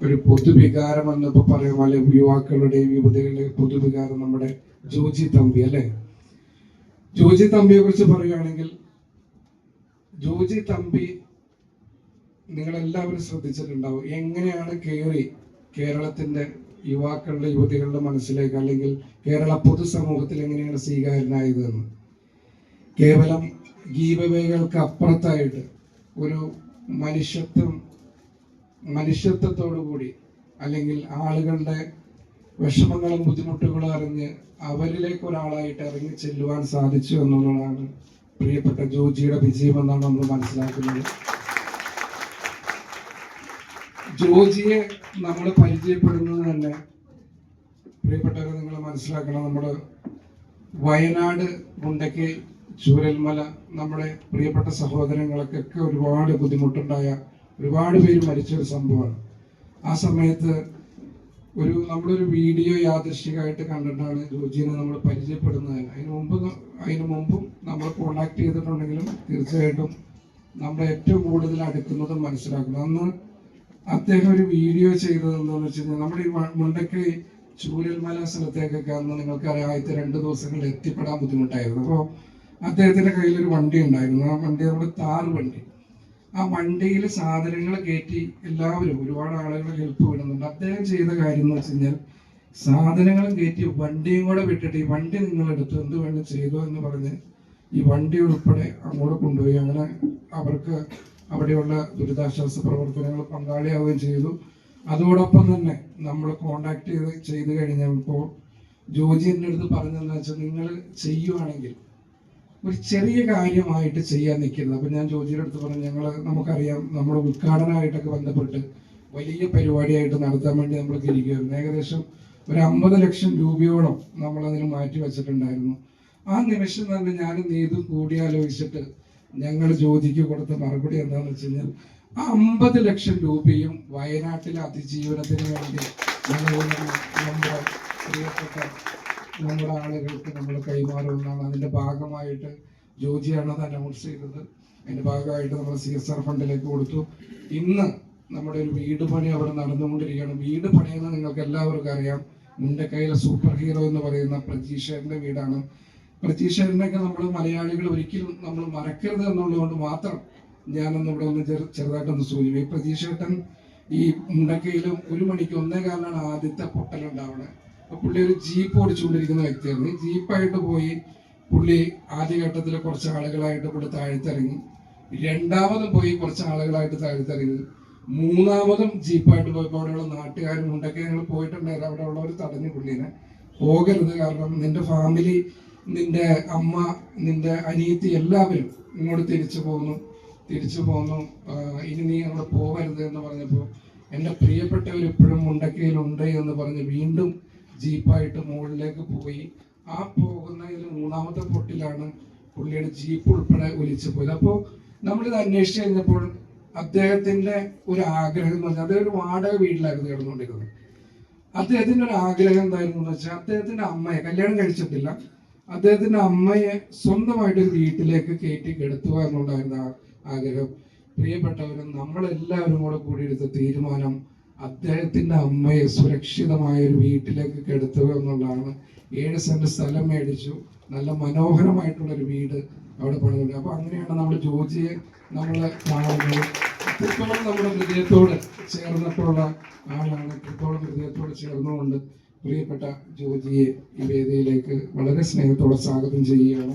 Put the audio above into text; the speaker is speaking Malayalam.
ഒരു പൊതുവികാരം എന്നപ്പോ പറയാം. അല്ലെ യുവാക്കളുടെയും യുവതികളുടെയും പൊതുവികാരം നമ്മുടെ ജോജി തമ്പി അല്ലെ? ജോജി തമ്പിയെ കുറിച്ച് പറയുകയാണെങ്കിൽ ജോജി തമ്പി നിങ്ങളെല്ലാവരും ശ്രദ്ധിച്ചിട്ടുണ്ടാവും. എങ്ങനെയാണ് കേറി കേരളത്തിന്റെ യുവാക്കളുടെ യുവതികളുടെ മനസ്സിലേക്ക് അല്ലെങ്കിൽ കേരള പൊതുസമൂഹത്തിൽ എങ്ങനെയാണ് സ്വീകാര്യനായത് എന്ന്? കേവലം ഗീവവേകൾക്ക് അപ്പുറത്തായിട്ട് ഒരു മനുഷ്യത്വം മനുഷ്യത്വത്തോടു കൂടി അല്ലെങ്കിൽ ആളുകളുടെ വിഷമങ്ങളും ബുദ്ധിമുട്ടുകളും അറിഞ്ഞ് അവരിലേക്ക് ഒരാളായിട്ട് ഇറങ്ങി ചെല്ലുവാൻ സാധിച്ചു എന്നുള്ളതാണ് പ്രിയപ്പെട്ട ജോജിയുടെ വിജയം എന്നാണ് നമ്മൾ മനസ്സിലാക്കുന്നത്. ജോജിയെ നമ്മൾ പരിചയപ്പെടുന്നത് തന്നെ പ്രിയപ്പെട്ടവരെ നിങ്ങൾ മനസ്സിലാക്കണം നമ്മുടെ വയനാട് മുണ്ടയ്ക്ക് ചൂരൽമല നമ്മുടെ പ്രിയപ്പെട്ട സഹോദരങ്ങൾക്കൊക്കെ ഒരുപാട് ബുദ്ധിമുട്ടുണ്ടായ ഒരുപാട് പേര് മരിച്ച ഒരു സംഭവമാണ്. ആ സമയത്ത് ഒരു നമ്മളൊരു വീഡിയോ യാദൃശികമായിട്ട് കണ്ടിട്ടാണ് ജോജിനെ നമ്മൾ പരിചയപ്പെടുന്നത്. അതിന് മുമ്പ് അതിനു മുമ്പും നമ്മൾ കോണ്ടാക്ട് ചെയ്തിട്ടുണ്ടെങ്കിലും തീർച്ചയായിട്ടും നമ്മൾ ഏറ്റവും കൂടുതൽ അടുക്കുന്നതും മനസ്സിലാക്കുന്നത് അന്ന് അദ്ദേഹം ഒരു വീഡിയോ ചെയ്തത് എന്താണെന്ന് വെച്ച് കഴിഞ്ഞാൽ നമ്മുടെ ഈ മുണ്ടക്കൈ ചൂരൽമല സ്ഥലത്തേക്കൊക്കെ അന്ന് നിങ്ങൾക്കറിയാം ആദ്യത്തെ രണ്ട് ദിവസങ്ങളിൽ എത്തിപ്പെടാൻ ബുദ്ധിമുട്ടായിരുന്നു. അപ്പോൾ അദ്ദേഹത്തിന്റെ കയ്യിൽ ഒരു വണ്ടി ഉണ്ടായിരുന്നു. ആ വണ്ടി നമ്മുടെ താർ വണ്ടി. ആ വണ്ടിയിൽ സാധനങ്ങൾ കയറ്റി എല്ലാവരും ഒരുപാട് ആളുകളെ ഹെൽപ്പ് വിടുന്നുണ്ട് അദ്ദേഹം ചെയ്ത കാര്യം എന്ന് വെച്ച് കഴിഞ്ഞാൽ സാധനങ്ങളും കയറ്റി വണ്ടിയും കൂടെ വിട്ടിട്ട് ഈ വണ്ടി നിങ്ങൾ എടുത്തു എന്ത് വേണം ചെയ്തു എന്ന് പറഞ്ഞ് ഈ വണ്ടി ഉൾപ്പെടെ അങ്ങോട്ട് കൊണ്ടുപോയി. അങ്ങനെ അവർക്ക് അവിടെയുള്ള ദുരിതാശ്വാസ പ്രവർത്തനങ്ങൾ പങ്കാളിയാവുകയും ചെയ്തു. അതോടൊപ്പം തന്നെ നമ്മൾ കോണ്ടാക്ട് ചെയ്ത് ചെയ്ത് കഴിഞ്ഞപ്പോൾ ജോജി എന്റെ അടുത്ത് പറഞ്ഞതെന്ന് വെച്ചാൽ നിങ്ങൾ ചെയ്യുവാണെങ്കിൽ ഒരു ചെറിയ കാര്യമായിട്ട് ചെയ്യാൻ നിൽക്കുന്നത് അപ്പം ഞാൻ ജോജിയുടെ അടുത്ത് പറഞ്ഞു ഞങ്ങൾ നമുക്കറിയാം നമ്മുടെ ഉദ്ഘാടനമായിട്ടൊക്കെ ബന്ധപ്പെട്ട് വലിയ പരിപാടിയായിട്ട് നടത്താൻ വേണ്ടി നമ്മൾ തിരിക്കുകയായിരുന്നു ഏകദേശം ഒരു അമ്പത് ലക്ഷം രൂപയോളം നമ്മൾ അതിന് മാറ്റി വെച്ചിട്ടുണ്ടായിരുന്നു. ആ നിമിഷം തന്നെ ഞാനും നീതും കൂടിയാലോചിച്ചിട്ട് ഞങ്ങൾ ജ്യോതിക്ക് കൊടുത്ത മറുപടി എന്താണെന്ന് വെച്ച് കഴിഞ്ഞാൽ ആ അമ്പത് ലക്ഷം രൂപയും വയനാട്ടിലെ അതിജീവനത്തിന് വേണ്ടി ഞങ്ങൾ നമ്മുടെ പ്രിയപ്പെട്ട നമ്മുടെ ആളുകൾക്ക് നമ്മൾ കൈമാറുന്നതാണ്. അതിന്റെ ഭാഗമായിട്ട് ജോജിയാണ് അത് അനൗൺസ് ചെയ്തത്. അതിന്റെ ഭാഗമായിട്ട് നമ്മൾ സി എസ് ആർ ഫണ്ടിലേക്ക് കൊടുത്തു. ഇന്ന് നമ്മുടെ ഒരു വീട് പണി അവിടെ നടന്നുകൊണ്ടിരിക്കുകയാണ്. വീട് പണിയെന്ന് നിങ്ങൾക്ക് എല്ലാവർക്കും അറിയാം. മുണ്ടക്കൈയിലെ സൂപ്പർ ഹീറോ എന്ന് പറയുന്ന പ്രജീഷേറിന്റെ വീടാണ്. പ്രജീഷേറിനൊക്കെ നമ്മൾ മലയാളികൾ ഒരിക്കലും നമ്മൾ മറക്കരുത് എന്നുള്ളതുകൊണ്ട് മാത്രം ഞാനൊന്ന് ഇവിടെ ഒന്ന് ചെറു ചെറുതായിട്ടൊന്ന് സൂചിപ്പിക്കും. പ്രജീഷേട്ടൻ ഈ മുണ്ടക്കയിലും ഒരു മണിക്ക് ഒന്നേ കാലാണ് ആദ്യത്തെ പൊട്ടലുണ്ടാവണേ പുള്ളി ഒരു ജീപ്പ് ഓടിച്ചുകൊണ്ടിരിക്കുന്ന വ്യക്തിയായിരുന്നു ഈ ജീപ്പായിട്ട് പോയി പുള്ളി ആദ്യഘട്ടത്തിൽ കുറച്ച് ആളുകളായിട്ട് പുള്ളി താഴ്ത്തിറങ്ങി. രണ്ടാമതും പോയി കുറച്ച് ആളുകളായിട്ട് താഴ്ത്തിറങ്ങി. മൂന്നാമതും ജീപ്പായിട്ട് പോയപ്പോൾ അവിടെയുള്ള നാട്ടുകാരും ഉണ്ടൊക്കെ ഞങ്ങൾ പോയിട്ടുണ്ടായിരുന്നു. അവിടെ ഉള്ളവർ തടഞ്ഞു പുള്ളിനെ. പോകരുത് കാരണം നിന്റെ ഫാമിലി നിന്റെ അമ്മ നിന്റെ അനിയത്തി എല്ലാവരും ഇങ്ങോട്ട് തിരിച്ചു പോകുന്നു തിരിച്ചു പോന്നു. ഇനി നീ അവിടെ പോകരുത് എന്ന് പറഞ്ഞപ്പോൾ എന്റെ പ്രിയപ്പെട്ടവർ ഇപ്പോഴും മുണ്ടക്കയിലുണ്ട് എന്ന് പറഞ്ഞ് വീണ്ടും ജീപ്പായിട്ട് മുകളിലേക്ക് പോയി. ആ പോകുന്നതിൽ മൂന്നാമത്തെ പൊട്ടിലാണ് പുള്ളിയുടെ ജീപ്പ് ഉൾപ്പെടെ ഒലിച്ചു പോയത്. അപ്പോൾ നമ്മളിത് അന്വേഷിച്ച് കഴിഞ്ഞപ്പോൾ അദ്ദേഹത്തിന്റെ ഒരു ആഗ്രഹം എന്ന് പറഞ്ഞാൽ അദ്ദേഹം ഒരു വാടക വീട്ടിലായിരുന്നു കിടന്നുകൊണ്ടിരുന്നത്. അദ്ദേഹത്തിന്റെ ഒരു ആഗ്രഹം എന്തായിരുന്നു എന്ന് വെച്ചാൽ അദ്ദേഹത്തിന്റെ അമ്മയെ കല്യാണം കഴിച്ചിട്ടില്ല. അദ്ദേഹത്തിന്റെ അമ്മയെ സ്വന്തമായിട്ട് ഒരു വീട്ടിലേക്ക് കയറ്റി കെടുത്തുക എന്നുണ്ടായിരുന്ന ആഗ്രഹം. പ്രിയപ്പെട്ടവരും നമ്മളെല്ലാവരും കൂടെ കൂടി എടുത്ത തീരുമാനം അദ്ദേഹത്തിന്റെ അമ്മയെ സുരക്ഷിതമായ ഒരു വീട്ടിലേക്ക് കെടുത്തുക എന്നുള്ളതാണ്. ഏഴ് സെന്റ് സ്ഥലം മേടിച്ചു. നല്ല മനോഹരമായിട്ടുള്ളൊരു വീട് അവിടെ പണിതുണ്ട് അപ്പോൾ അങ്ങനെയാണ് നമ്മൾ ജോജിയെ നമ്മൾ കാണുന്നത്. എത്രത്തോളം നമ്മുടെ ഹൃദയത്തോട് ചേർന്നിട്ടുള്ള ആളാണ്. എത്രത്തോളം ഹൃദയത്തോട് ചേർന്നുകൊണ്ട് പ്രിയപ്പെട്ട ജോജിയെ ഈ വേദിയിലേക്ക് വളരെ സ്നേഹത്തോടെ സ്വാഗതം ചെയ്യുകയാണ്.